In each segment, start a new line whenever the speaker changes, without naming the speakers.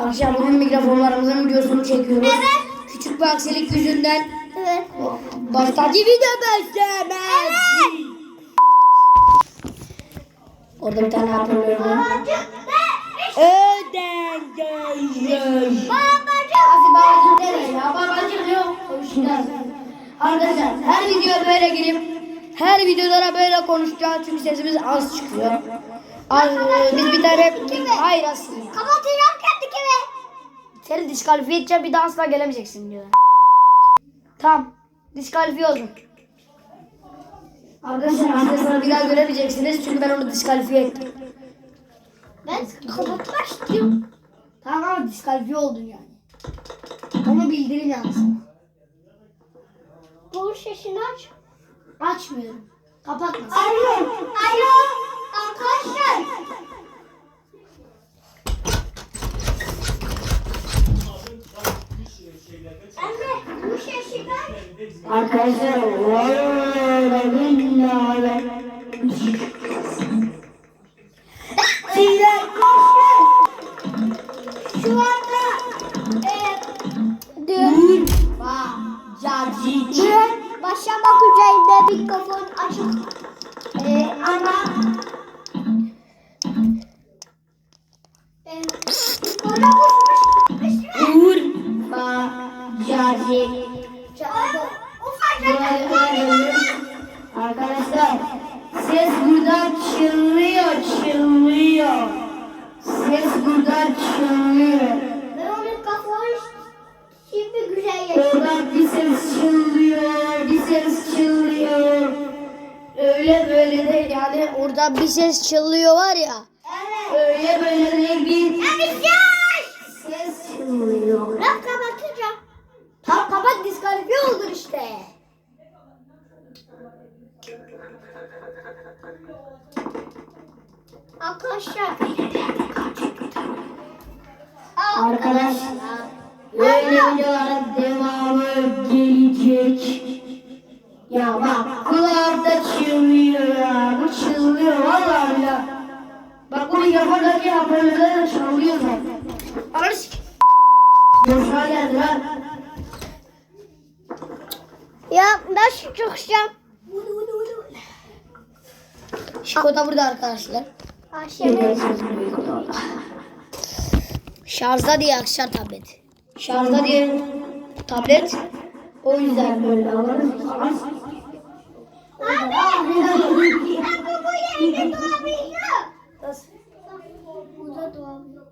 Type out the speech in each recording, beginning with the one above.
Arkadaşlar bugün mikrofonlarımızın videosunu çekiyoruz.
Evet.
Küçük bir aksilik yüzünden
Evet.
baştaki video başlamaz. Orada bir tane hatırlıyorum. Öden gözüm. Asi babacım nereye ya? Babacım yok. Arkadaşlar her videoya böyle girip her videolara böyle konuşacağız çünkü sesimiz az çıkıyor. Az, biz bir tane hayır aslında.
Kapatacağım kendi kimi.
Seni diskalifiye edeceğim bir daha asla gelemeyeceksin diyor. Tamam. Diskalifiye oldun. Arkadaşlar arkadaşlar bir daha göremeyeceksiniz çünkü ben onu diskalifiye ettim.
Ben kapatmak istiyorum.
Tamam ama diskalifiye oldun yani. Onu bildirin yani sana.
Bu sesini aç.
Açmıyorum. Kapatma.
Alo. Alo. Arkadaşlar. Anne bu ben.
Arkadaşlar
Şu
Arkadaşlar ses buradan çınlıyor çınlıyor. Ses buradan çınlıyor.
Ben o mikrofonu şimdi güzel.
Oradan bir ses çınlıyor, bir ses çınlıyor. Öyle böyle değil yani orada bir ses çınlıyor var ya.
Evet.
Öyle böyle değil bir
Evet.
ses çınlıyor.
Kapatacağım.
Tam kapat diskalifiye oldun işte.
Arkadaşlar.
Arkadaşlar böyle videoların devamı gelecek. Ya bak kulağımda çınlıyor ya. Bu çınlıyor vallahi ya. Bak bu mikrofondaki hoparlörler de çınlıyor zaten. Sik. Boşuna geldi lan.
Ya nasıl çıkacağım?
Şiko da burada arkadaşlar.
Aşağı.
Şarjda diye akşam tablet. Şarjda diye tablet. O yüzden böyle alırız.
Abi. Ben bu yerde doğabiliyorum. Burada burada.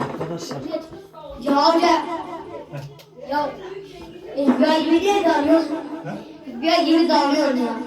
Arkadaşlar
Ya hoca. Ya. FBI gibi diye davranıyorsun. FBI gibi davranıyorum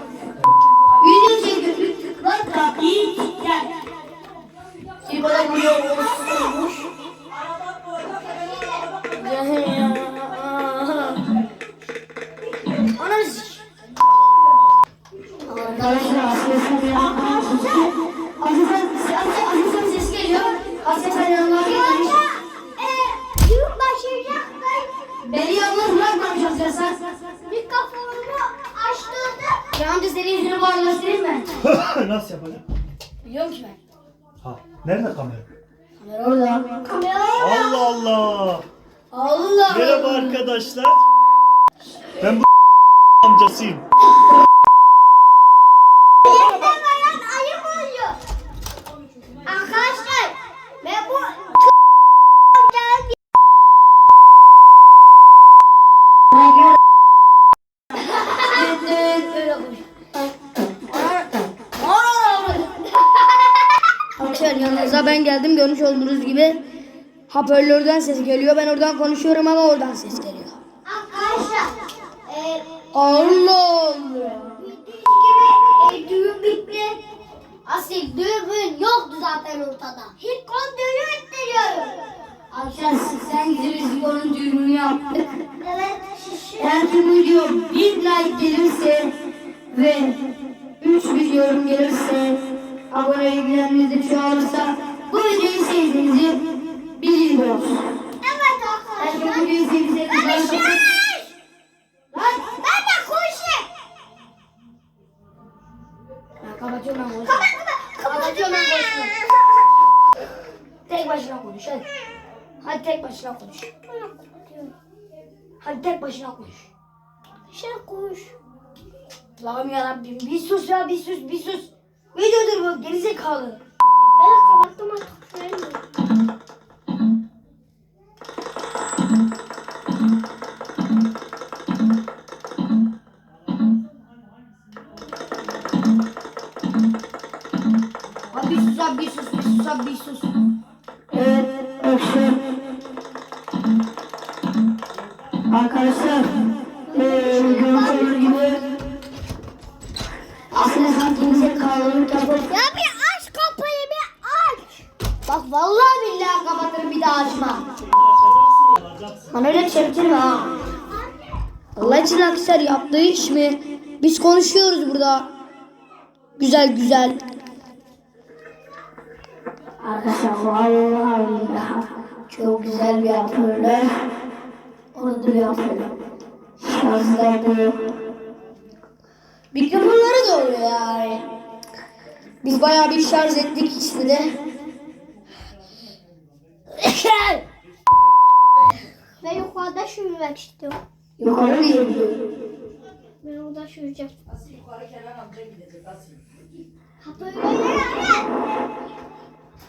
nasıl yapacağım?
Biliyorum ki ben.
Ha, nerede kamera?
Kamera orada.
kameraya
Allah Allah.
Allah
Merhaba arkadaşlar. Ben bu amcasıyım.
Olduğunuz gibi hoparlörden ses geliyor. Ben oradan konuşuyorum ama oradan ses geliyor.
Arkadaşlar e,
Allah Allah.
gibi e, düğün bitti. Asil düğün yoktu zaten ortada. Hiç kon düğünü ettiriyorum.
Arkadaşlar sen gideriz onun düğününü yaptık.
Evet
ki bu video 1000 like gelirse ve 3 yorum gelirse abone ilgilenmenizi çoğalırsa bu videoyu sevdiğinizi biliyoruz.
Evet
Eğer ki bu
arkadaşlar.
videoyu sevdiğinizi
Ben! Ben konuşayım.
kapatıyorum ben konuşma. Kapatıyorum ben konuşma. Tek başına konuş hadi. Hadi tek başına konuş. Hadi tek başına konuş.
Şey konuş.
Allah'ım yarabbim bir sus ya bir sus bir sus. Videodur bu gerizekalı.
Ben kapattım artık. Söylemiyorum.
Abi sus abi sus bir sus abi sus.
Arkadaşlar,
İçin arkadaşlar yaptığı iş mi? Biz konuşuyoruz burada. Güzel güzel.
Arkadaşlar vallahi billahi çok güzel bir yapıyorlar. Onu da yapıyorlar. Şanslar
Mikrofonları da oluyor yani. Biz bayağı bir şarj ettik ikisini de.
Ben yukarıda şuraya istiyorum.
Yukarı gidiyor.
Ben orada şurayacağım. Kapıyı böyle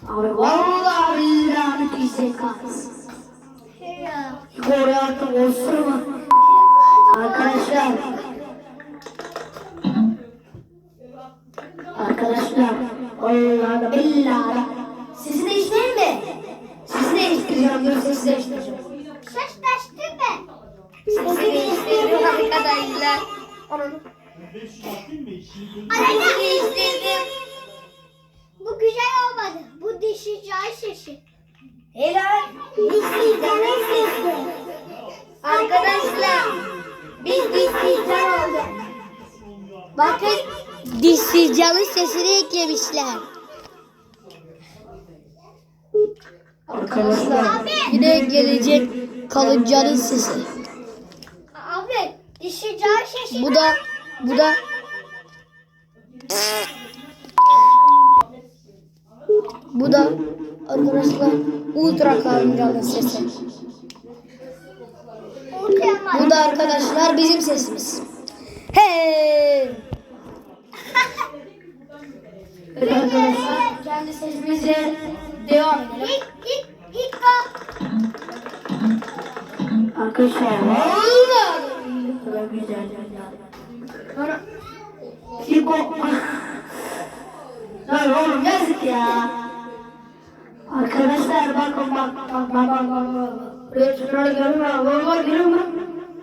Abi vallahi billahi müthiş kalsın.
Şey.
Yukarı artık olsun Arkadaşlar. Arkadaşlar. Vallahi billahi.
Sesi değiştireyim mi? Sesi değiştireceğim. Dur sesi değiştireceğim. Sesi değiştirdim arkadaşlar. Onun.
Değiştirdim. Bu güzel olmadı. Bu dişi cay sesi.
Helal.
Dişi cay sesi.
Arkadaşlar biz dişsizcan olduk. Bakın dişsizcanın sesini eklemişler.
Arkadaşlar.
Yine gelecek kalıncanın sesi.
Cay sesi.
Bu da bu da bu da arkadaşlar ultra kalıncanın sesi. Bu da arkadaşlar bizim sesimiz. Hey! Arkadaşlar kendi sesimize devam edelim.
Arkadaşlar. Vallahi güzel.
Sonra
İlk o. Lan oğlum yazık ya. Arkadaşlar bakın bak bak bak bak bak. bak.
buraya şurada görüyor musun? Bak bak görüyor musun?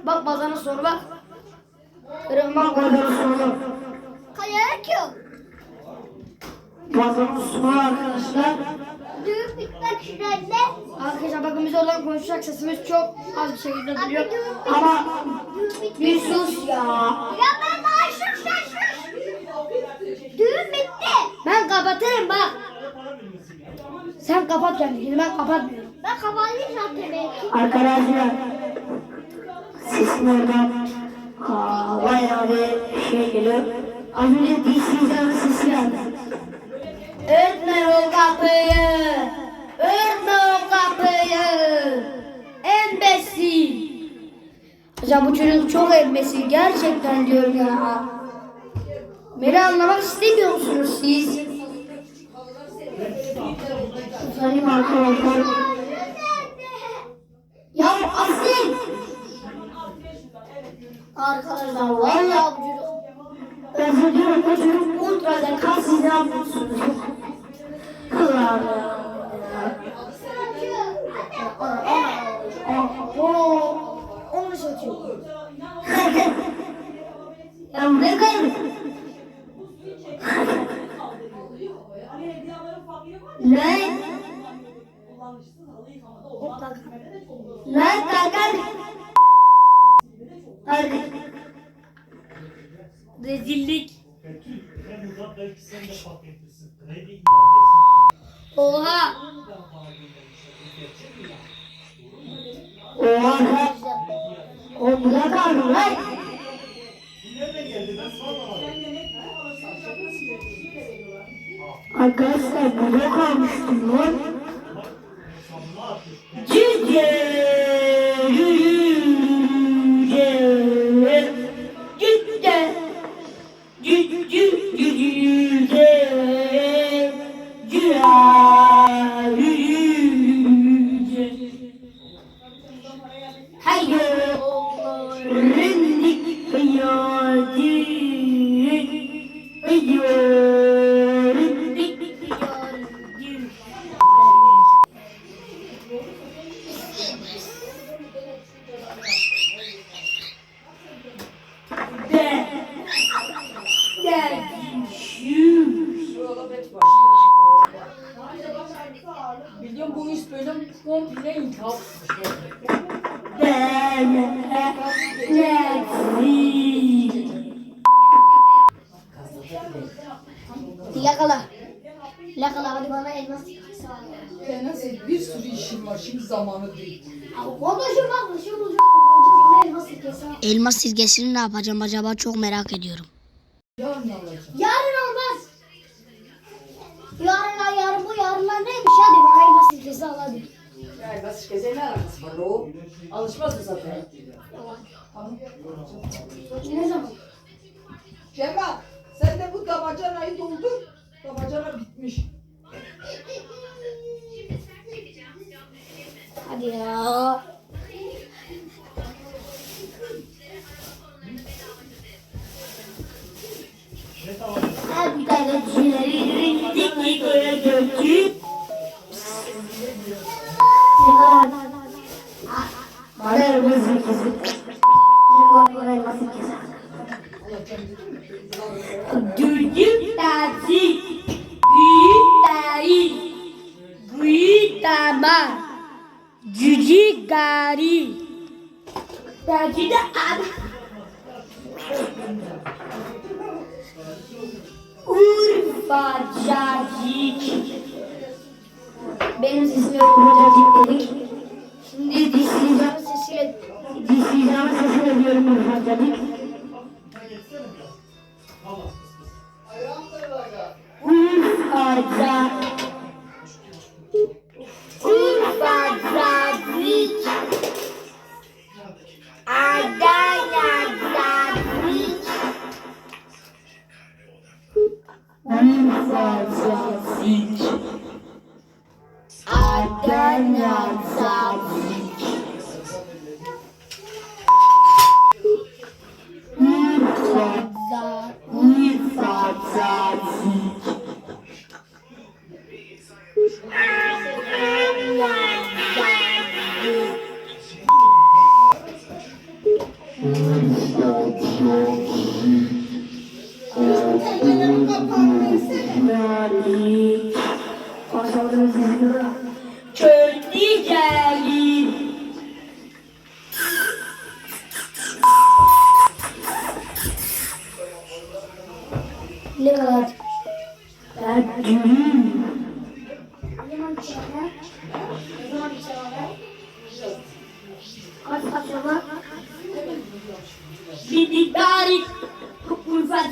Bak bazana sor bak. Musun? Bak
Bazanın sonu.
Kayarak yok.
Bazanın sonu arkadaşlar.
Düğün bitmek üzere.
Arkadaşlar bakın biz oradan konuşacak sesimiz çok az bir şekilde duyuyor.
Ama.
Bir sus ya.
Ya ben daha sus sen sus. Düğün bitti.
Ben kapatırım bak. Sen kapat kendini ben kapatmıyorum.
Ben kapattım zaten belki.
arkadaşlar. Sesin oradan. Bayağı bir şey geliyor. Az önce DC'den sesi geldi.
Örtme o kapıyı. Örtme o kapıyı. Embesi. Hocam bu çocuk çok embesi. Gerçekten diyorum ya. Beni anlamak istemiyor musunuz siz?
Sayın arkadaşlar.
Ya Asil. Arkadaşlar vallahi bu çocuk
Ben bu çocuk ultra zeka siz ne yapıyorsunuz? Allah
Oo, onu satıyor.
Ya ne kadar?
Lan. Lan kalkar. Rezillik.
Betül, ben burada belki sen de fark etmişsin. Kredi iadesi.
Oha.
Oha. O bu da kaldı lan. Arkadaşlar burada kalmıştım lan.
Elma silgesini ne yapacağım acaba çok merak ediyorum.
Yarın
olmaz. Yarın yarın bu yarınlar neymiş hadi bana elmas çıkarsa al hadi.
Elma silgesi ne alakası var o? Alışmaz mı zaten? Tamam.
Ne zaman?
Cemal sen de bu damacanayı doldur. Damacana bitmiş.
Hadi ya. Hadi tane
Rendik hayatı. Bana elmas ikisi. Bajadite. Bem, não sei se meu nome God.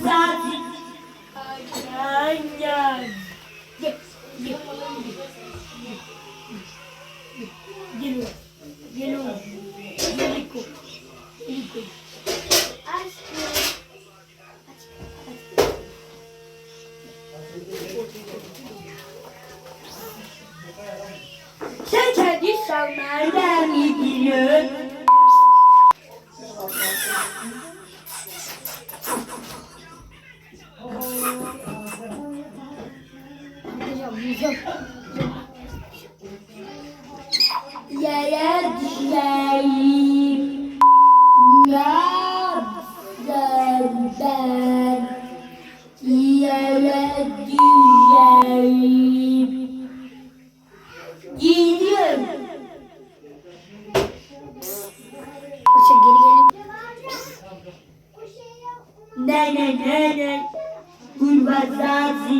That's Yere düşeyim. Ne yapsam ben? Yere düşeyim. Gidiyorum.
Başa geri gelin.
Ne ne ne ne. Kurbazazi.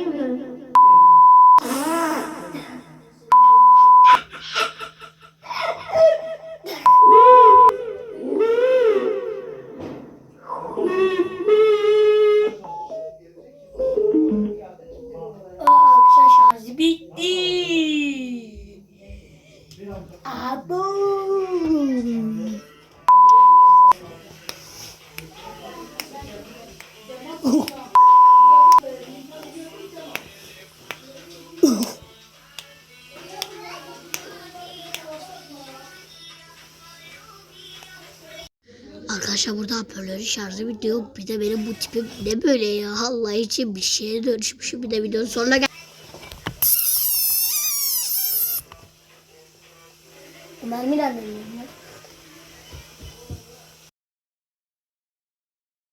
嗯 Arkadaşlar
burada hoparlörün şarjı bitiyor. Bir de benim bu tipim ne böyle ya. Allah için bir şeye dönüşmüşüm. Bir de videonun sonuna gel.